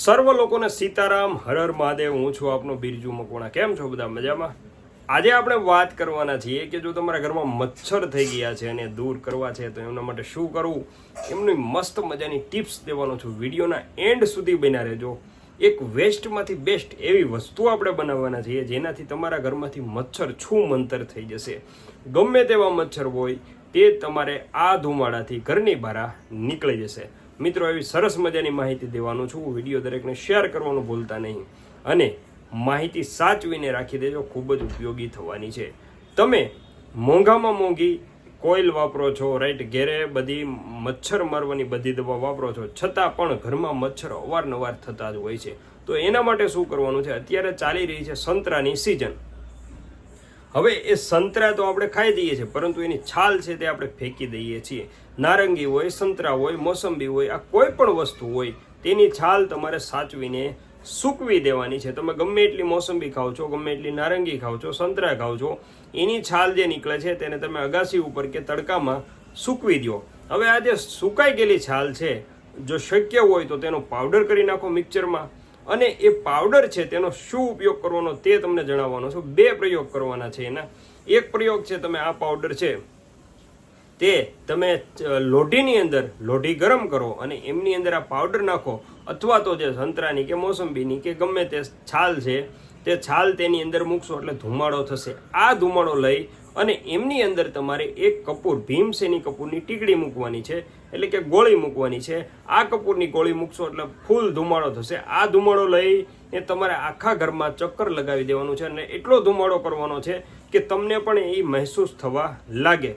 સર્વ લોકોને સીતારામ, હર હર મહાદેવ, હું છું આપનો બિરજુ મકવાણા. કેમ છો બધા મજામાં? આજે આપણે વાત કરવાના છીએ કે જો તમારા ઘરમાં મચ્છર થઈ ગયા છે અને દૂર કરવા છે, તો એમના માટે શું કરવું? એમની મસ્ત મજાની ટિપ્સ દેવાનો છું. વિડીયોના એન્ડ સુધી બન્યા રહેજો. એક વેસ્ટમાંથી બેસ્ટ એવી વસ્તુ આપણે બનાવવાના છીએ, જેનાથી તમારા ઘરમાંથી મચ્છર છું મંતર થઈ જશે. ગમે તેવા મચ્છર હોય, તે તમારે આ ધુમાડાથી ઘરની બહાર નીકળી જશે. મિત્રો, એવી સરસ મજાની માહિતી દેવાનું છું. વીડિયો દરેકને શેર કરવાનું ભૂલતા નહીં. અને માહિતી સાચવીને રાખી દેજો, ખૂબ જ ઉપયોગી થવાની છે. તમે મોંઘામાં મોંઘી કોઇલ વાપરો છો રાઈટ ઘેરે બધી મચ્છર મારવાની બધી દવા વાપરો છો. છતાં પણ ઘરમાં મચ્છર અવારનવાર થતા જ હોય છે. તો એના માટે શું કરવાનું છે? અત્યારે ચાલી રહી છે સંતરાની સિઝન હવે એ સંતરા તો આપણે ખાઈ દઈએ છીએ, પરંતુ એની છાલ છે તે આપણે ફેંકી દઈએ છીએ. નારંગી હોય, સંતરા હોય, મોસંબી હોય, આ કોઈ પણ વસ્તુ હોય, તેની છાલ તમારે સાચવીને સૂકવી દેવાની છે. તમે ગમે એટલી મોસંબી ખાઓ છો, ગમે એટલી નારંગી ખાઓ છો, સંતરા ખાઓ છો, એની છાલ જે નીકળે છે તેને તમે અગાસી ઉપર કે તડકામાં સૂકવી દો હવે આ જે સુકાઈ ગયેલી છાલ છે, જો શક્ય હોય તો તેનો પાવડર કરી નાખો મિક્સરમાં અને એ પાવડર છે, તેનો શું ઉપયોગ કરવાનો તે તમને જણાવવાનો છું. બે પ્રયોગ કરવાના છે એના. એક પ્રયોગ છે, તમે આ પાવડર છે, તે તમે લોઢીની અંદર, લોઢી ગરમ કરો અને એમની અંદર આ પાવડર નાખો. અથવા તો જે સંતરાની કે મોસંબીની કે ગમે તે છાલ છે, તે છાલ તેની અંદર મૂકશો એટલે ધુમાડો થશે. આ ધુમાડો લઈ અને એમની અંદર તમારે એક કપૂર, ભીમસેની કપૂરની ટીકડી મૂકવાની છે, એટલે કે ગોળી મૂકવાની છે. આ કપૂરની ગોળી મૂકશો એટલે ફૂલ ધુમાડો થશે. આ ધુમાડો લઈ એ તમારે આખા ઘરમાં ચક્કર લગાવી દેવાનું છે અને એટલો ધુમાડો કરવાનો છે કે તમને પણ એ મહેસૂસ થવા લાગે.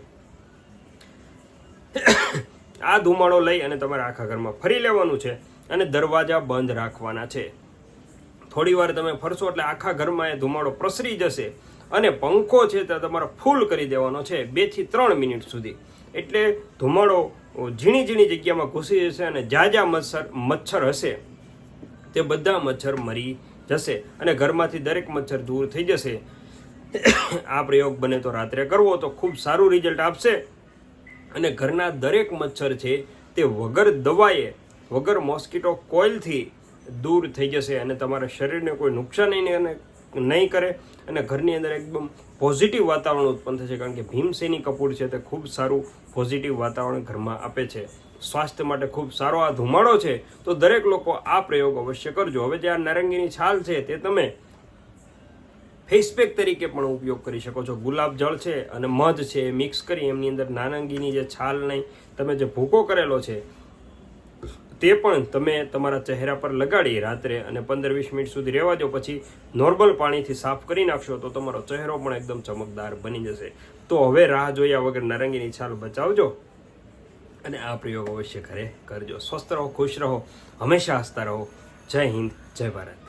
આ ધુમાડો લઈ અને તમારે આખા ઘરમાં ફરી લેવાનું છે અને દરવાજા બંધ રાખવાના છે. થોડી વાર તમે ફરશો એટલે આખા ઘરમાં એ ધુમાડો પ્રસરી જશે. અને પંખો છે તે તમારે ફૂલ કરી દેવાનો છે બેથી ત્રણ મિનિટ સુધી. એટલે ધુમાડો ઝીણી ઝીણી જગ્યામાં ઘૂસી જશે અને જ્યાં જ્યાં મચ્છર મચ્છર હશે. તે બધા મચ્છર મરી જશે અને ઘરમાંથી દરેક મચ્છર દૂર થઈ જશે. આ પ્રયોગ બને તો રાત્રે કરવો તો ખૂબ સારું રિઝલ્ટ આપશે. અને ઘરના દરેક મચ્છર છે તે વગર દવાએ, વગર મોસ્કીટો કોઇલથી દૂર થઈ જશે અને તમારા શરીરને કોઈ નુકસાન નહીં નહીં કરે અને ઘરની અંદર એકદમ પોઝિટિવ વાતાવરણ ઉત્પન્ન થશે કારણ કે ભીમસેની કપૂર છે તે ખૂબ સારું પોઝિટિવ વાતાવરણ ઘરમાં આપે છે. સ્વાસ્થ્ય માટે ખૂબ સારો આ ધુમાડો છે. તો દરેક લોકો આ પ્રયોગ અવશ્ય કરજો. હવે જે આ નારંગીની છાલ છે તે તમે ફેસપેક તરીકે પણ ઉપયોગ કરી શકો છો. ગુલાબ જળ છે અને મધ છે એ મિક્સ કરી એમની અંદર નારંગીની જે છાલ નહીં તમે જે ભૂકો કરેલો છે તે પણ તમે તમારા ચહેરા પર લગાડી રાત્રે અને પંદર વીસ મિનિટ સુધી રહેવા દો, પછી નોર્મલ પાણીથી સાફ કરી નાખશો તો તમારો ચહેરો પણ એકદમ ચમકદાર બની જશે. તો હવે રાહ જોયા વગર નારંગીની છાલ બચાવજો અને આ પ્રયોગ અવશ્ય ઘરે કરજો. સ્વસ્થ રહો, ખુશ રહો, હંમેશા હસતા રહો. જય હિન્દ, જય ભારત.